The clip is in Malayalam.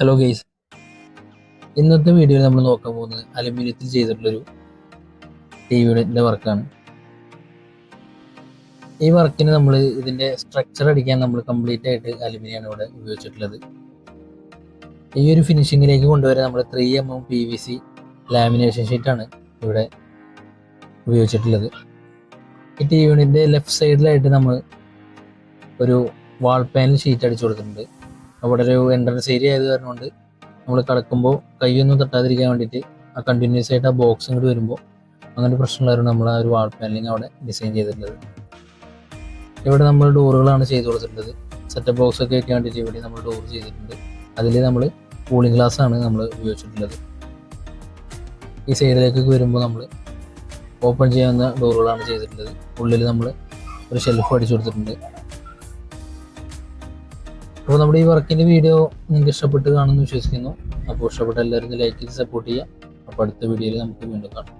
ഹലോ ഗെയ്സ് ഇന്നത്തെ വീഡിയോയിൽ നമ്മൾ നോക്കാൻ പോകുന്നത് അലുമിനിയത്തിൽ ചെയ്തിട്ടുള്ളൊരു ടി വിയുടെ വർക്കാണ്. ഈ വർക്കിന് നമ്മൾ ഇതിന്റെ സ്ട്രക്ചർ അടിക്കാൻ നമ്മൾ കംപ്ലീറ്റ് ആയിട്ട് അലുമിനിയാണ് ഇവിടെ ഉപയോഗിച്ചിട്ടുള്ളത്. ഈ ഒരു ഫിനിഷിങ്ങിലേക്ക് കൊണ്ടുവരാൻ നമ്മൾ three M M P V C lamination ഷീറ്റാണ് ഇവിടെ ഉപയോഗിച്ചിട്ടുള്ളത്. ഈ ടി യൂണിറ്റിന്റെ ലെഫ്റ്റ് സൈഡിലായിട്ട് നമ്മൾ ഒരു വാൾ പാനൽ ഷീറ്റ് അടിച്ചു കൊടുത്തിട്ടുണ്ട്. അവിടെ ഒരു എൻട്രൻസ് ഏരിയ ആയത് കാരണം കൊണ്ട് നമ്മൾ കിടക്കുമ്പോൾ കൈയൊന്നും തട്ടാതിരിക്കാൻ വേണ്ടിയിട്ട് ആ കണ്ടിന്യൂസ് ആയിട്ട് ആ ബോക്സ് ഇങ്ങോട്ട് വരുമ്പോൾ അങ്ങനെ പ്രശ്നമുള്ളവരാണ് നമ്മൾ ആ ഒരു വാൾ പാനലിങ് അവിടെ ഡിസൈൻ ചെയ്തിട്ടുള്ളത്. ഇവിടെ നമ്മൾ ഡോറുകളാണ് ചെയ്ത് കൊടുത്തിട്ടുള്ളത്. സെറ്റപ്പ് ബോക്സ് ഒക്കെ വെക്കാൻ വേണ്ടിയിട്ട് ഇവിടെ നമ്മൾ ഡോർ ചെയ്തിട്ടുണ്ട്. അതിൽ നമ്മൾ കൂളിംഗ് ഗ്ലാസ് ആണ് നമ്മൾ ഉപയോഗിച്ചിട്ടുള്ളത്. ഈ സൈഡിലേക്കൊക്കെ വരുമ്പോൾ നമ്മൾ ഓപ്പൺ ചെയ്യാവുന്ന ഡോറുകളാണ് ചെയ്തിട്ടുള്ളത്. ഉള്ളിൽ നമ്മൾ ഒരു ഷെൽഫ് അടിച്ചു കൊടുത്തിട്ടുണ്ട്. അപ്പോൾ നമ്മുടെ ഈ വർക്കിന്റെ വീഡിയോ നിങ്ങൾക്ക് ഇഷ്ടപ്പെട്ട് കാണുമെന്ന് വിശ്വസിക്കുന്നു. അപ്പോൾ ഇഷ്ടപ്പെട്ട എല്ലാവരും ലൈക്ക് ചെയ്ത് സപ്പോർട്ട് ചെയ്യുക. അപ്പോൾ അടുത്ത വീഡിയോയിൽ നമുക്ക് വീണ്ടും കാണാം.